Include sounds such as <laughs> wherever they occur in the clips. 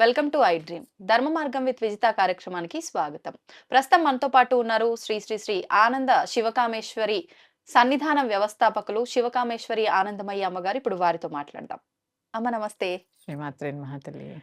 Welcome to I dream. ధర్మ మార్గం with Vijitha కార్యక్రమానికి స్వాగతం. ప్రస్తుతం మనతో పాటు ఉన్నారు శ్రీ శ్రీ శ్రీ ఆనంద శివకామేశ్వరి సన్నిధానం వ్యవస్థాపకులు శివకామేశ్వరి ఆనందమయ్య అమ్మగారు. ఇప్పుడు వారితో మాట్లాడదాం. అమ్మ నమస్తే. శ్రీమాత్రి మహాతల్లి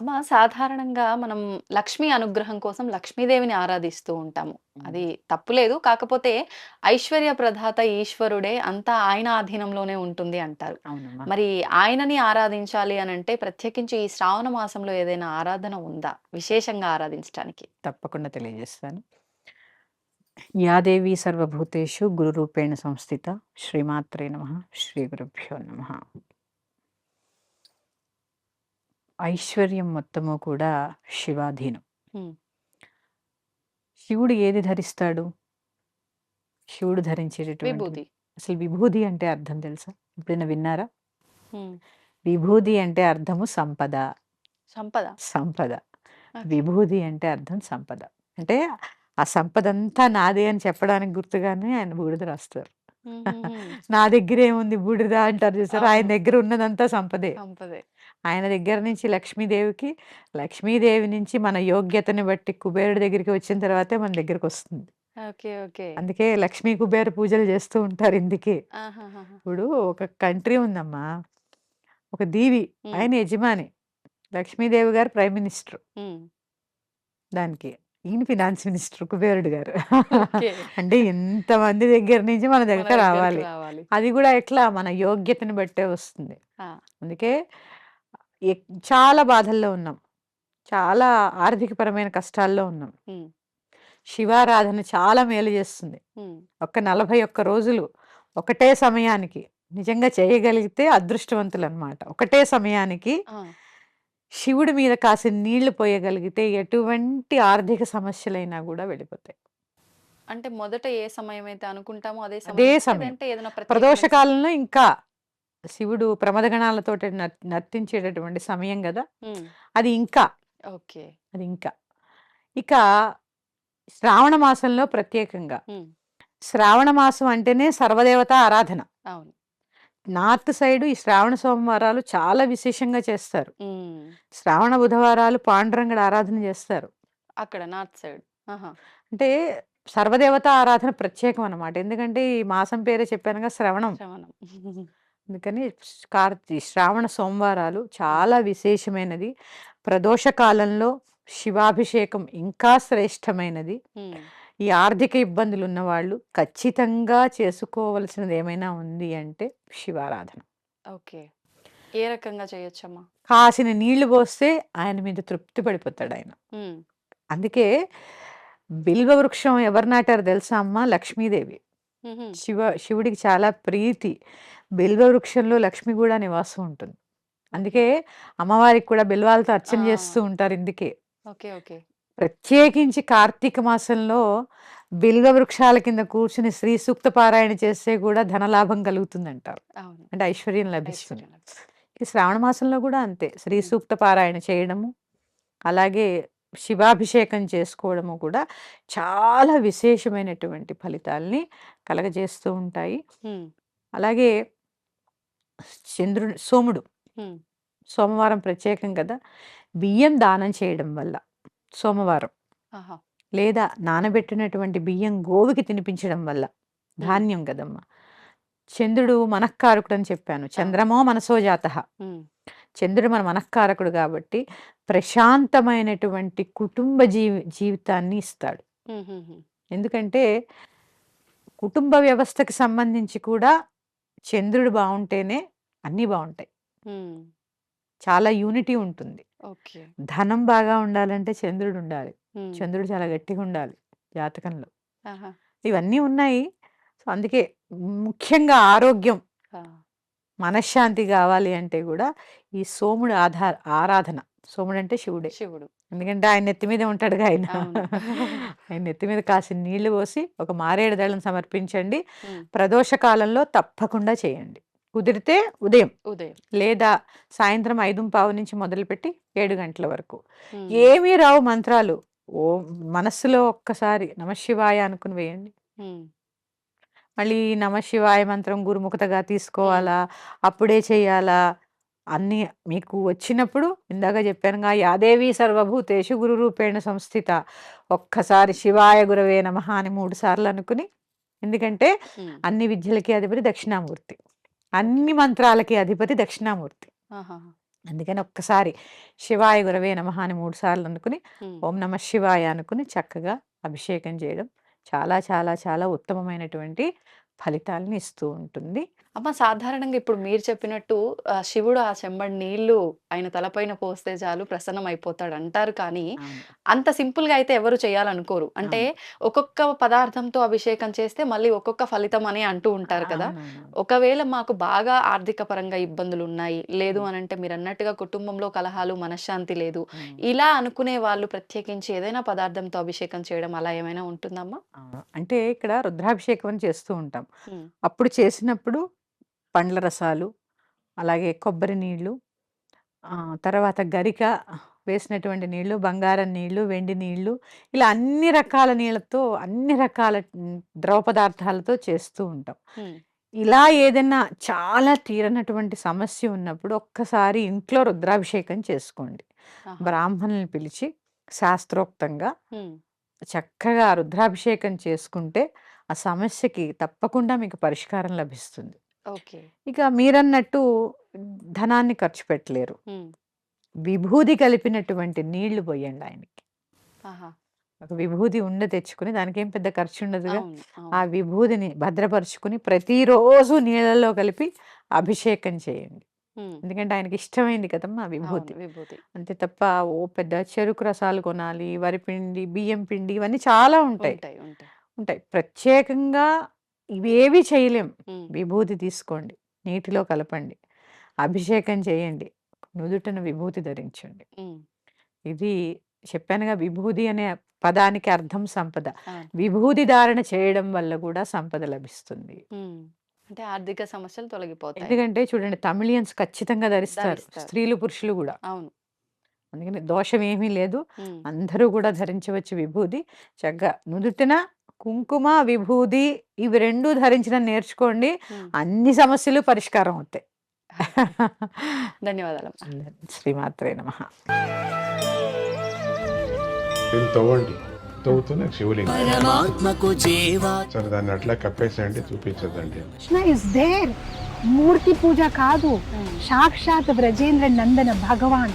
అమ్మ సాధారణంగా మనం లక్ష్మీ అనుగ్రహం కోసం లక్ష్మీదేవిని ఆరాధిస్తూ ఉంటాము. అది తప్పులేదు కాకపోతే ఐశ్వర్య ప్రదాత ఈశ్వరుడే అంతా ఆయన ఆధీనంలోనే ఉంటుంది అంటారు. మరి ఆయనని ఆరాధించాలి అని అంటే ప్రత్యేకించి ఈ శ్రావణ మాసంలో ఏదైనా ఆరాధన ఉందా? విశేషంగా ఆరాధించడానికి తప్పకుండా తెలియజేస్తాను. యాదేవి సర్వభూతేషు గురురూపేణ సంస్థిత. శ్రీమాత్రే నమ. శ్రీ గురుభ్యో నమ. ఐశ్వర్యం మొత్తము కూడా శివాధీనం. శివుడు ఏది ధరిస్తాడు? శివుడు ధరించేటటువంటి విభూతి. అసలు విభూది అంటే అర్థం తెలుసా? ఎప్పుడైనా విన్నారా. విభూది అంటే అర్థము సంపద. సంపద. సంపద. విభూది అంటే అర్థం సంపద. అంటే ఆ సంపద అంతా నాదే అని చెప్పడానికి గుర్తుగానే ఆయన బూడిద రాస్తారు. <laughs> నా దగ్గర ఏముంది బూడిద అంటారు చూసారు? ఆయన. దగ్గర ఉన్నదంతా సంపదే. సంపదే. ఆయన దగ్గర నుంచి లక్ష్మీదేవికి లక్ష్మీదేవి నుంచి మన యోగ్యతని బట్టి కుబేరుడి దగ్గరికి వచ్చిన తర్వాతే మన దగ్గరికి వస్తుంది ఓకే ఓకే. అందుకే లక్ష్మీ కుబేర పూజలు చేస్తూ ఉంటారు ఇందుకే. ఇప్పుడు ఒక కంట్రీ ఉందమ్మా. ఒక దీవి. ఆయన యజమాని లక్ష్మీదేవి గారు ప్రైమ్ మినిస్టర్. దానికి ఈయన ఫినాన్స్ మినిస్టర్ కుబేరుడు గారు. <laughs> అంటే ఇంతమంది దగ్గర నుంచి మన దగ్గర రావాలి. అది కూడా ఎట్లా? మన యోగ్యతని బట్టే వస్తుంది. అందుకే చాలా బాధల్లో ఉన్నాం. చాలా ఆర్థికపరమైన కష్టాల్లో ఉన్నాం. శివారాధన చాలా మేలు చేస్తుంది. ఒక్క నలభై ఒక్క రోజులు ఒకటే సమయానికి నిజంగా చేయగలిగితే అదృష్టవంతులు అనమాట ఒకటే సమయానికి శివుడి మీద కాసిన నీళ్ళు పోయగలిగితే ఎటువంటి ఆర్థిక సమస్యలైనా కూడా వెళ్ళిపోతాయి. అంటే మొదట ఏ సమయం అయితే అనుకుంటామో అదే సమయం. ప్రదోష కాలంలో ఇంకా శివుడు ప్రమదగణాలతో నర్తించేటటువంటి సమయం కదా. అది ఇంకా. ఓకే. అది ఇంకా. ఇక శ్రావణ మాసంలో ప్రత్యేకంగా. శ్రావణ మాసం అంటేనే సర్వదేవత ఆరాధన. అవును. నార్త్ సైడ్ ఈ శ్రావణ సోమవారాలు చాలా విశేషంగా చేస్తారు. శ్రావణ బుధవారాలు పాండురంగడు ఆరాధన చేస్తారు. అక్కడ నార్త్ సైడ్. అంటే సర్వదేవత ఆరాధన ప్రత్యేకం అన్నమాట ఎందుకంటే ఈ మాసం పేరే చెప్పానుగా శ్రవణం. శ్రవణం. <laughs> అందుకని కార్తీ శ్రావణ సోమవారాలు చాలా విశేషమైనది. ప్రదోష కాలంలో శివాభిషేకం ఇంకా శ్రేష్టమైనది. ఈ ఆర్థిక ఇబ్బందులు ఉన్నవాళ్ళు ఖచ్చితంగా చేసుకోవలసినది ఏమైనా ఉంది అంటే శివారాధన. ఓకే. ఏ రకంగా చేయొచ్చమ్మా? కాసిన నీళ్ళు పోస్తే ఆయన మీద తృప్తి పడిపోతాడు ఆయన. అందుకే బిల్వ వృక్షం ఎవరు నాటారు తెలుసా అమ్మ? లక్ష్మీదేవి. శివ శివుడికి చాలా ప్రీతి. బిల్వ వృక్షంలో లక్ష్మి కూడా నివాసం ఉంటుంది. అందుకే అమ్మవారికి కూడా బిల్వాలతో అర్చన. చేస్తూ ఉంటారు ఇందుకే. Okay okay. ప్రత్యేకించి కార్తీక మాసంలో బిల్వ వృక్షాల కింద కూర్చుని శ్రీ సూక్త పారాయణ చేస్తే కూడా ధనలాభం కలుగుతుందంటారు. అవును. అంటే ఐశ్వర్యం లభిస్తుంది. శ్రావణ మాసంలో కూడా అంతే. శ్రీ. సూక్త పారాయణ చేయడము అలాగే శివాభిషేకం చేసుకోవడము కూడా చాలా విశేషమైనటువంటి ఫలితాల్ని కలగజేస్తూ ఉంటాయి. అలాగే చంద్రుడు సోముడు. సోమవారం ప్రత్యేకం కదా! బియ్యం దానం చేయడం వల్ల సోమవారం లేదా నానబెట్టినటువంటి బియ్యం గోవుకి తినిపించడం వల్ల ధాన్యం కదమ్మా! చంద్రుడు మనఃకారకుడు అని చెప్పాను. చంద్రమో మనసో జాత హ్మ్. చంద్రుడు మన మనఃకారకుడు కాబట్టి ప్రశాంతమైనటువంటి కుటుంబ జీవి జీవితాన్ని ఇస్తాడు. ఎందుకంటే కుటుంబ వ్యవస్థకి సంబంధించి కూడా చంద్రుడు బాగుంటేనే అన్నీ బాగుంటాయి. చాలా యూనిటీ ఉంటుంది. ధనం బాగా ఉండాలంటే చంద్రుడు ఉండాలి. చంద్రుడు చాలా గట్టిగా ఉండాలి జాతకంలో. ఇవన్నీ ఉన్నాయి. సో అందుకే ముఖ్యంగా ఆరోగ్యం. మనశ్శాంతి కావాలి అంటే కూడా ఈ సోముడు ఆధార ఆరాధన. సోముడు అంటే శివుడే. శివుడు. ఎందుకంటే ఆయన నెత్తి మీద ఉంటాడుగా ఆయన. ఆయన నెత్తి మీద కాసిన నీళ్ళు పోసి ఒక మారేడు దళం సమర్పించండి. ప్రదోష కాలంలో తప్పకుండా చేయండి. కుదిరితే ఉదయం ఉదయం. లేదా సాయంత్రం ఐదు పావు నుంచి మొదలుపెట్టి ఏడు గంటల వరకు. ఏమీ రావు మంత్రాలు. ఓ మనస్సులో ఒక్కసారి నమశివాయ అనుకుని వేయండి. మళ్ళీ నమశివాయ మంత్రం గురుముఖతగా తీసుకోవాలా అప్పుడే చేయాలా అన్ని మీకు వచ్చినప్పుడు ఇందాక చెప్పానుగా యాదేవి సర్వభూతేషు గురు రూపేణ సంస్థిత ఒక్కసారి శివాయ గురవే నమః అని మూడు సార్లు అనుకుని ఎందుకంటే. అన్ని విద్యలకి అధిపతి దక్షిణామూర్తి అన్ని మంత్రాలకి అధిపతి దక్షిణామూర్తి. అందుకని ఒక్కసారి శివాయ గురవే నమః అని మూడు సార్లు అనుకుని. ఓం నమ శివాయ అనుకుని చక్కగా అభిషేకం చేయడం చాలా చాలా చాలా ఉత్తమమైనటువంటి ఫలితాలను ఇస్తూ ఉంటుంది. అమ్మ సాధారణంగా ఇప్పుడు మీరు చెప్పినట్టు ఆ, శివుడు ఆ చెంబడి నీళ్ళు ఆయన తలపైన పోస్తే చాలు ప్రసన్నం అయిపోతాడు అంటారు కానీ అంత సింపుల్గా అయితే ఎవరు చేయాలనుకోరు అంటే ఒక్కొక్క పదార్థంతో అభిషేకం చేస్తే మళ్ళీ ఒక్కొక్క ఫలితం అని అంటూ ఉంటారు కదా. ఒకవేళ మాకు బాగా ఆర్థిక పరంగా ఇబ్బందులు ఉన్నాయి లేదు అని అంటే మీరు అన్నట్టుగా కుటుంబంలో కలహాలు మనశ్శాంతి లేదు. ఇలా అనుకునే వాళ్ళు ప్రత్యేకించి ఏదైనా పదార్థంతో అభిషేకం చేయడం అలా ఏమైనా ఉంటుందమ్మా అవును. అంటే ఇక్కడ రుద్రాభిషేకం అని చేస్తూ ఉంటాం ఉమ్. అప్పుడు చేసినప్పుడు పండ్ల రసాలు అలాగే కొబ్బరి నీళ్ళు తర్వాత గరిక వేసినటువంటి నీళ్ళు బంగారం నీళ్ళు వెండి నీళ్ళు ఇలా అన్ని రకాల నీళ్ళతో అన్ని రకాల ద్రవ పదార్థాలతో చేస్తూ ఉంటాం. ఇలా ఏదైనా చాలా తీరనటువంటి సమస్య ఉన్నప్పుడు ఒక్కసారి ఇంట్లో రుద్రాభిషేకం చేసుకోండి. బ్రాహ్మణుల్ని పిలిచి శాస్త్రోక్తంగా. చక్కగా రుద్రాభిషేకం చేసుకుంటే ఆ సమస్యకి తప్పకుండా మీకు పరిష్కారం లభిస్తుంది ఓకే. ఇక మీరన్నట్టు ధనాన్ని ఖర్చు పెట్టలేరు. విభూది కలిపినటువంటి నీళ్ళు పోయండి ఆయనకి. ఒక విభూది ఉండ తెచ్చుకుని దానికి ఏం పెద్ద ఖర్చు ఉండదుగా. ఆ విభూదిని భద్రపరుచుకుని ప్రతిరోజు నీళ్ళలో కలిపి అభిషేకం చేయండి. ఎందుకంటే ఆయనకి ఇష్టమైంది కదమ్మా విభూతి. అంతే తప్ప ఓ పెద్ద చెరుకు రసాలు కొనాలి వరిపిండి బియ్యం పిండి ఇవన్నీ చాలా ఉంటాయి. ఉంటాయి. ప్రత్యేకంగా ఇవేవి చేయలేం. విభూతి తీసుకోండి నీటిలో కలపండి అభిషేకం చేయండి నుదుటన విభూతి ధరించండి. ఇది చెప్పానుగా విభూది అనే పదానికి అర్థం సంపద. విభూది ధారణ చేయడం వల్ల కూడా సంపద లభిస్తుంది. అంటే ఆర్థిక సమస్యలు తొలగిపోతాయి ఎందుకంటే చూడండి తమిళియన్స్ ఖచ్చితంగా ధరిస్తారు. స్త్రీలు పురుషులు కూడా అవును అందుకని దోషం ఏమీ లేదు. అందరూ కూడా ధరించవచ్చు విభూది చక్కగా నుదుటిన కుంకుమ విభూది ఇవి రెండు ధరించడం నేర్చుకోండి. అన్ని సమస్యలు పరిష్కారం అవుతాయి. <laughs> ధన్యవాదాలు శ్రీమాత్రే నమ. దీన్ని తవ్వండి. తవ్వుతూనే శివలింగం. పరమాత్మకు చేవా సరే దాన్ని అట్లా కప్పేసేయండి చూపించదండి కృష్ణ ఇస్ దేర్ మూర్తి పూజ కాదు. సాక్షాత్ బ్రజేంద్ర నందన భగవాన్.